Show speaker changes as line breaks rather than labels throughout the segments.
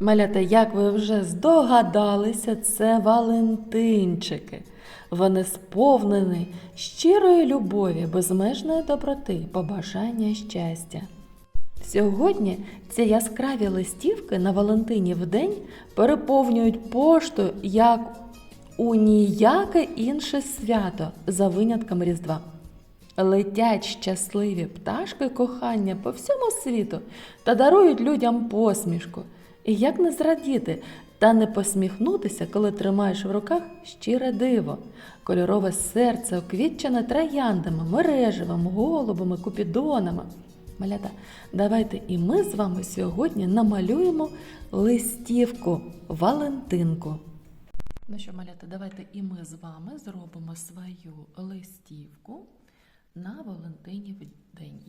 Малята, як ви вже здогадалися, це Валентинчики. Вони сповнені щирої любові, безмежної доброти, побажання щастя. Сьогодні ці яскраві листівки на Валентинів день переповнюють пошту як у ніяке інше свято за винятком Різдва. Летять щасливі пташки кохання по всьому світу та дарують людям посмішку. І як не зрадіти та не посміхнутися, коли тримаєш в руках щире диво, кольорове серце, оквітчене трояндами, мереживим, голубами, купідонами. Малята, давайте і ми з вами сьогодні намалюємо листівку Валентинку. Ну що, малята, давайте і ми з вами зробимо свою листівку на Валентинів день.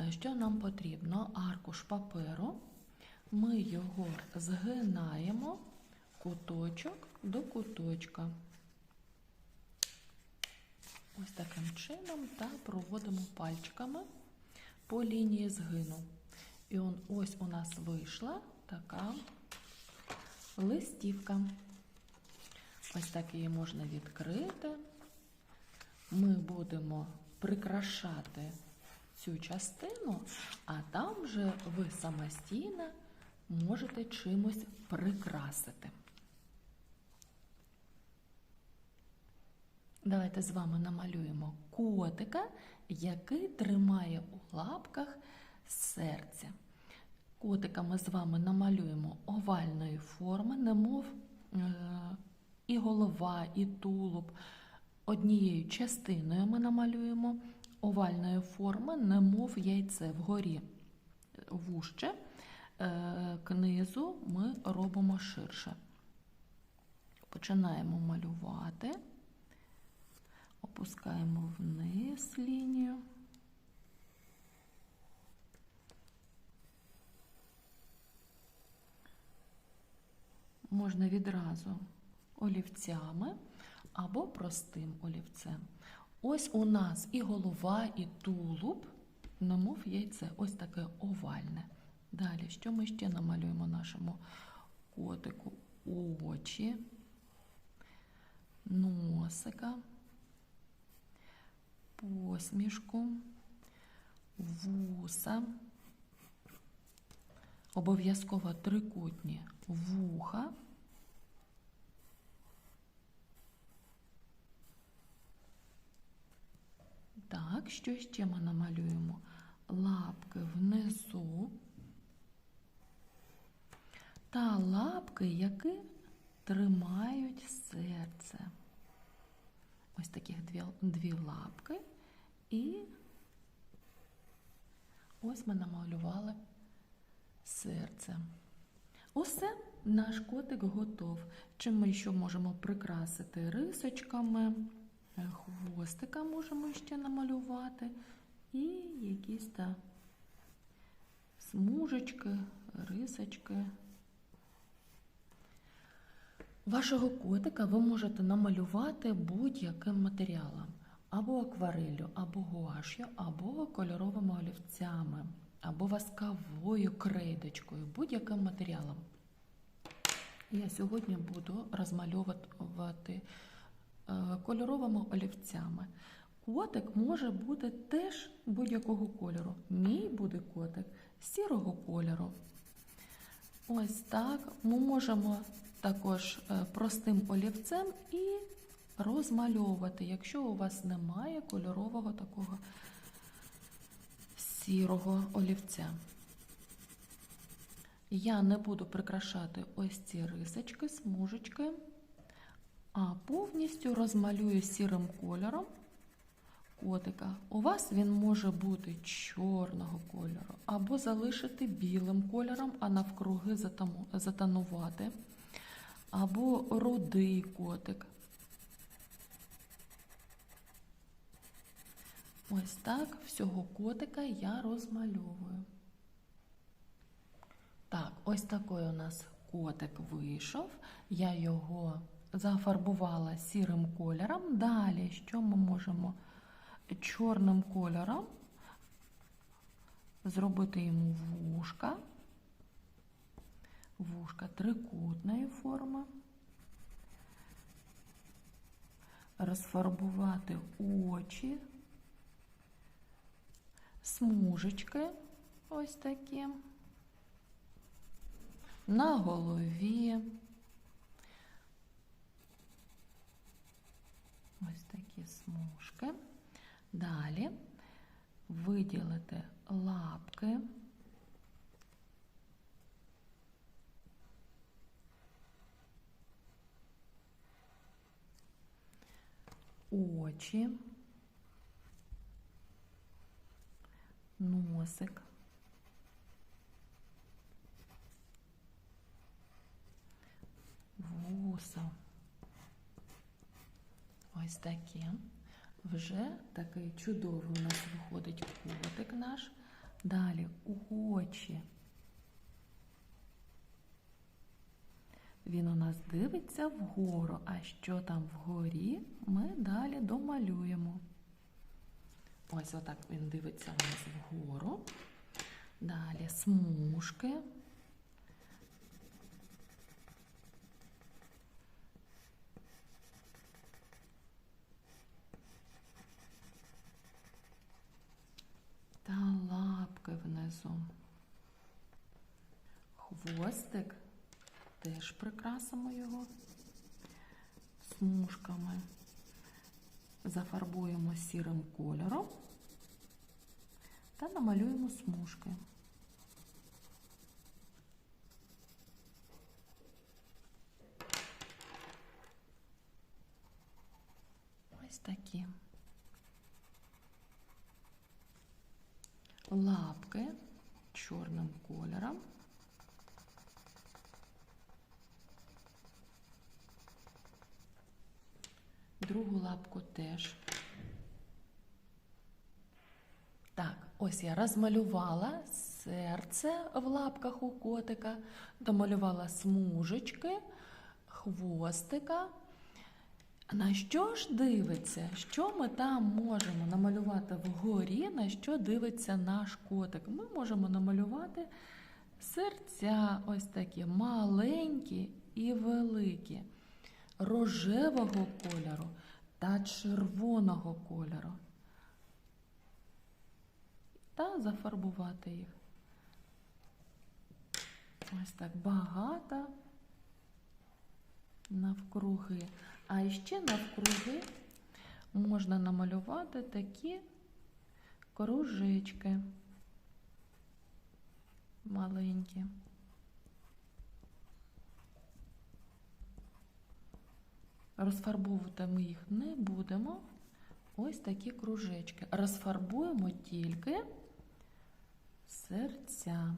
Е, Що нам потрібно? Аркуш паперу. Ми його згинаємо куточок до куточка. Ось таким чином та проводимо пальчиками по лінії згину. І он, ось у нас вийшла така листівка. Ось так її можна відкрити. Ми будемо прикрашати цю частину, а там вже ви самостійно можете чимось прикрасити. Давайте з вами намалюємо котика, який тримає у лапках серце. Котика ми з вами намалюємо овальної форми, немов е, і голова, і тулуб. Однією частиною ми намалюємо овальної форми, немов яйце вгорі вужче, е, книзу ми робимо ширше. Починаємо малювати, опускаємо вниз лінію. Можна відразу олівцями або простим олівцем. Ось у нас і голова, і тулуб, немов яйце, ось таке овальне. Далі, що ми ще намалюємо нашому котику? Очі, носика, посмішку, вуса, обов'язково трикутні вуха. Так, що ще ми намалюємо? Лапки внизу та лапки, які тримають серце. Ось таких дві, дві лапки. І ось ми намалювали серце. Усе, наш котик готов. Чим ми ще можемо прикрасити рисочками, е, хвостика можемо ще намалювати, і якісь та смужечки, рисочки. Вашого котика ви можете намалювати будь-яким матеріалом. Або аквареллю, або гуаш'ю, або кольоровими олівцями, або восковою крейдочкою, будь-яким матеріалом. Я сьогодні буду розмальовувати е, кольоровими олівцями. Котик може бути теж будь-якого кольору. Мій буде котик сірого кольору. Ось так ми можемо також е, простим олівцем і розмальовувати, якщо у вас немає кольорового такого сірого олівця. Я не буду прикрашати ось ці рисочки, смужечки, а повністю розмалюю сірим кольором котика. У вас він може бути чорного кольору, або залишити білим кольором, а навкруги затонувати, або рудий котик. Ось так всього котика я розмальовую. Так, ось такий у нас котик вийшов. Я його зафарбувала сірим кольором. Далі, що ми можемо чорним кольором зробити йому вушка, вушка трикутної форми, розфарбувати очі, смужечки ось такі, на голові. Ось такі смужки. Далі виділити лапки. Очі, носик, вуса. Ось такі. Вже такий чудовий у нас виходить котик наш. Далі очі. Він у нас дивиться вгору, а що там вгорі, ми далі домалюємо. Ось отак він дивиться у нас вгору. Далі смужки. Та лапки внизу. Хвостик теж прикрасимо його смужками. Зафарбуємо сірим кольором та намалюємо смужки. Ось такі. лапки чорним кольором. Другу лапку теж. Так, ось я розмалювала серце в лапках у котика, домалювала смужечки, хвостика. На що ж дивиться? Що ми там можемо намалювати вгорі, на що дивиться наш котик? Ми можемо намалювати серця ось такі маленькі і великі, рожевого кольору та червоного кольору. Та зафарбувати їх. Ось так багато навкруги. А ще навкруги можна намалювати такі кружечки маленькі. Розфарбовувати ми їх не будемо. Ось такі кружечки. Розфарбуємо тільки серця.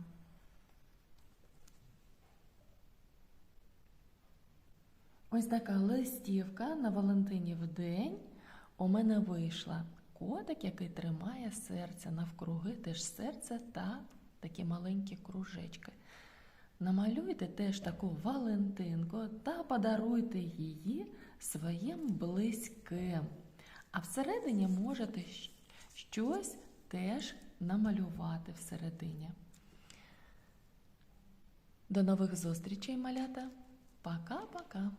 Ось така листівка на Валентинів день у мене вийшла. Котик, який тримає серце навкруги, теж серце та такі маленькі кружечки. Намалюйте теж таку Валентинку та подаруйте її своїм близьким. А всередині можете щось теж намалювати всередині. До нових зустрічей, малята! Пока-пока!